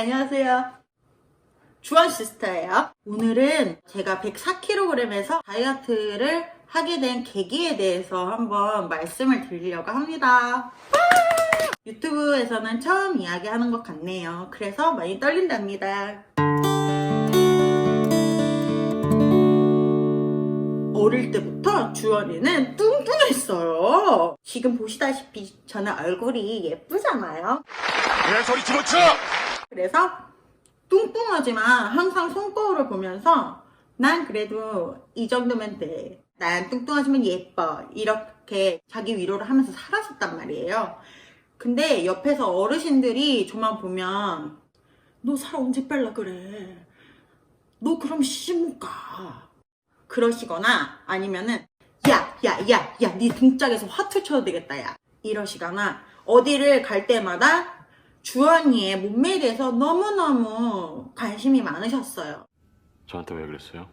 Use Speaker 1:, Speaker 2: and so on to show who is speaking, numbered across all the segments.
Speaker 1: 안녕하세요. 주원 시스터예요. 오늘은 제가 104kg에서 다이어트를 하게 된 계기에 대해서 한번 말씀을 드리려고 합니다. 유튜브에서는 처음 이야기하는 것 같네요. 그래서 많이 떨린답니다. 어릴 때부터 주원이는 뚱뚱했어요. 지금 보시다시피 저는 얼굴이 예쁘잖아요.
Speaker 2: 그냥 소리 집어쳐!
Speaker 1: 그래서 뚱뚱하지만 항상 손거울을 보면서 난 그래도 이 정도면 돼. 난 뚱뚱하지만 예뻐. 이렇게 자기 위로를 하면서 살았었단 말이에요. 근데 옆에서 어르신들이 저만 보면 너 살 언제 뺄라 그래. 너 그럼 시집 못 가. 그러시거나 아니면은 야, 야, 야, 야, 네 등짝에서 화투 쳐도 되겠다, 야. 이러시거나 어디를 갈 때마다 주원이의 몸매에 대해서 너무너무 관심이 많으셨어요.
Speaker 2: 저한테 왜 그랬어요?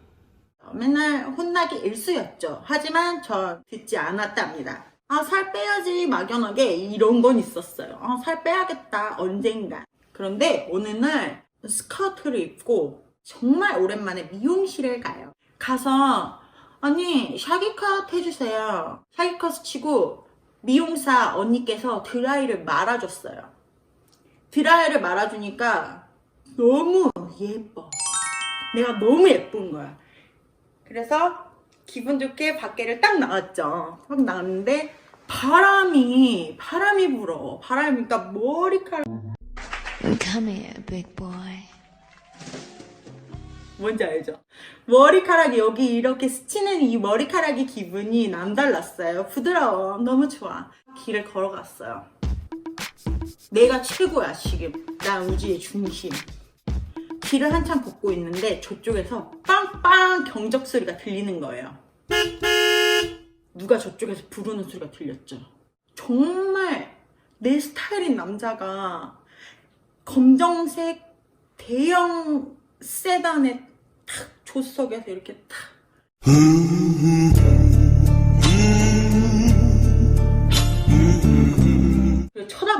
Speaker 1: 맨날 혼나기 일쑤였죠. 하지만 전 듣지 않았답니다. 아, 살 빼야지 막연하게 이런 건 있었어요. 아, 살 빼야겠다 언젠가. 그런데 어느 날 스커트를 입고 정말 오랜만에 미용실을 가요. 가서 아니 샤기컷 해주세요. 샤기컷을 치고 미용사 언니께서 드라이를 말아줬어요. 드라이를 말아주니까 너무 예뻐. 내가 너무 예쁜 거야. 그래서 기분 좋게 밖에를 딱 나왔죠. 딱 나왔는데 바람이 바람이 불어. 바람이 그러니까 머리카락
Speaker 3: Come here, big boy.
Speaker 1: 뭔지 알죠? 머리카락이 여기 이렇게 스치는 이 머리카락의 기분이 남달랐어요. 부드러워. 너무 좋아. 길을 걸어갔어요. 내가 최고야, 지금. 나 우주의 중심. 길을 한참 걷고 있는데 저쪽에서 빵빵 경적 소리가 들리는 거예요. 누가 저쪽에서 부르는 소리가 들렸죠. 정말 내 스타일인 남자가 검정색 대형 세단에 탁 조석에서 이렇게 탁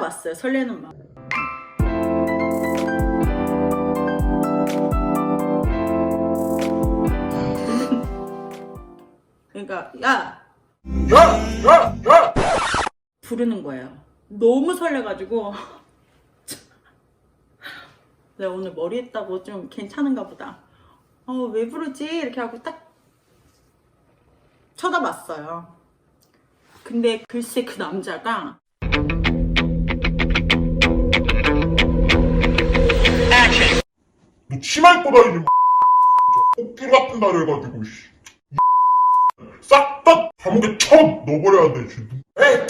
Speaker 1: 쳐다봤어요 설레는 마음 그러니까! 야! 부르는 거예요 너무 설레가지고 내가 오늘 머리 했다고 좀 괜찮은가 보다. 어, 왜 부르지? 이렇게 하고 딱 쳐다봤어요. 근데 글쎄 그 남자가
Speaker 4: 너 치마 입고 다니는 꽃불 같은 날 해가지고 싹다 감옥에 쳐 넣어버려야 돼 지금. 에이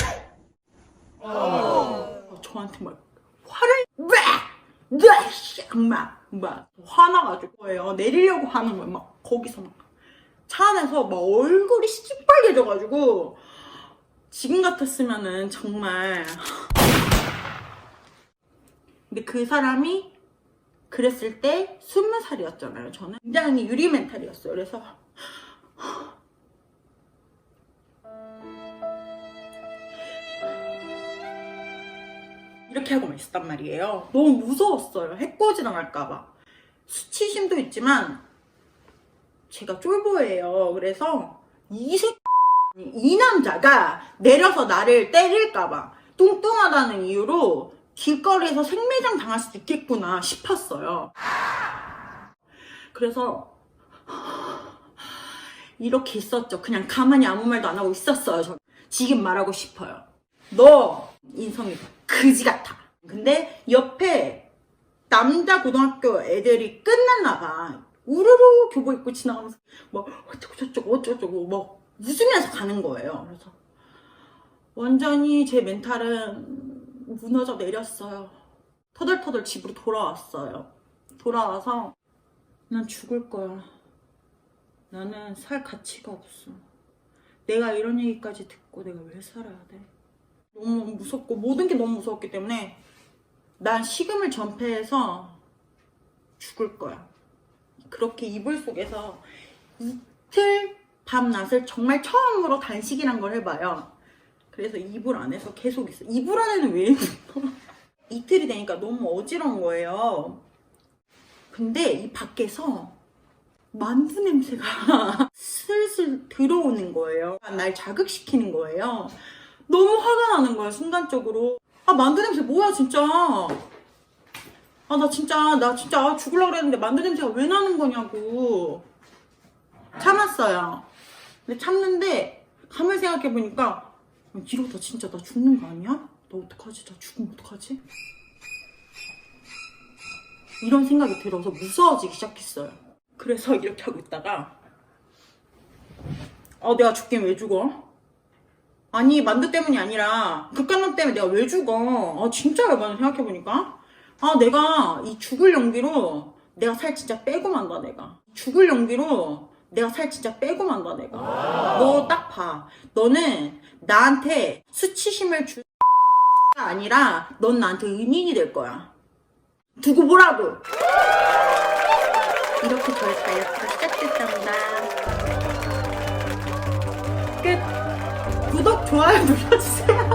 Speaker 1: 어, 저한테 막 화를 막막 막 화나가지고 예요. 내리려고 하는 거예요. 막 거기서 막 차 안에서 막 얼굴이 시뻘개져가지고 지금 같았으면은 정말. 근데 그 사람이 그랬을 때 스무 살이었잖아요. 저는 굉장히 유리 멘탈이었어요. 그래서 이렇게 하고만 있었단 말이에요. 너무 무서웠어요. 해코지 당할까봐. 수치심도 있지만 제가 쫄보예요. 그래서 이 새, 이 남자가 내려서 나를 때릴까봐 뚱뚱하다는 이유로 길거리에서 생매장 당할 수도 있겠구나 싶었어요. 그래서 이렇게 있었죠. 그냥 가만히 아무 말도 안 하고 있었어요. 저 지금 말하고 싶어요. 너 인성이 그지 같아. 근데 옆에 남자 고등학교 애들이 끝났나 봐. 우르르 교복 입고 지나가면서 막 어쩌고 저쩌고 어쩌고 막 웃으면서 가는 거예요. 그래서 완전히 제 멘탈은 무너져 내렸어요. 터덜터덜 집으로 돌아왔어요. 돌아와서 난 죽을 거야. 나는 살 가치가 없어. 내가 이런 얘기까지 듣고 내가 왜 살아야 돼? 너무 무섭고 모든 게 너무 무서웠기 때문에 난 식음을 전폐해서 죽을 거야. 그렇게 이불 속에서 이틀 밤낮을 정말 처음으로 단식이란 걸 해봐요. 그래서 이불 안에서 계속 있어. 이불 안에는 왜? 이틀이 되니까 너무 어지러운 거예요. 근데 이 밖에서 만두 냄새가 슬슬 들어오는 거예요. 날 자극시키는 거예요. 너무 화가 나는 거야, 순간적으로. 아, 만두 냄새 뭐야, 진짜. 아, 나 진짜, 나 진짜 죽으려고 그랬는데 만두 냄새가 왜 나는 거냐고. 참았어요. 근데 참는데, 가만히 생각해보니까, 이러다 진짜 나 죽는 거 아니야? 나 어떡하지? 나 죽으면 어떡하지? 이런 생각이 들어서 무서워지기 시작했어요. 그래서 이렇게 하고 있다가, 어, 내가 죽긴 왜 죽어? 아니, 만두 때문이 아니라, 극간론 때문에 내가 왜 죽어? 아, 진짜 열받네, 생각해보니까. 아, 내가 이 죽을 용기로 내가 살 진짜 빼고 만다, 내가. 죽을 용기로 내가 살 진짜 빼고 만다, 내가. 너 딱 봐. 너는 나한테 수치심을 줄 아니라 넌 나한테 은인이 될 거야. 두고 보라고! 이렇게 저의 다이어트가 시작됐답니다. 끝! 구독, 좋아요 눌러주세요.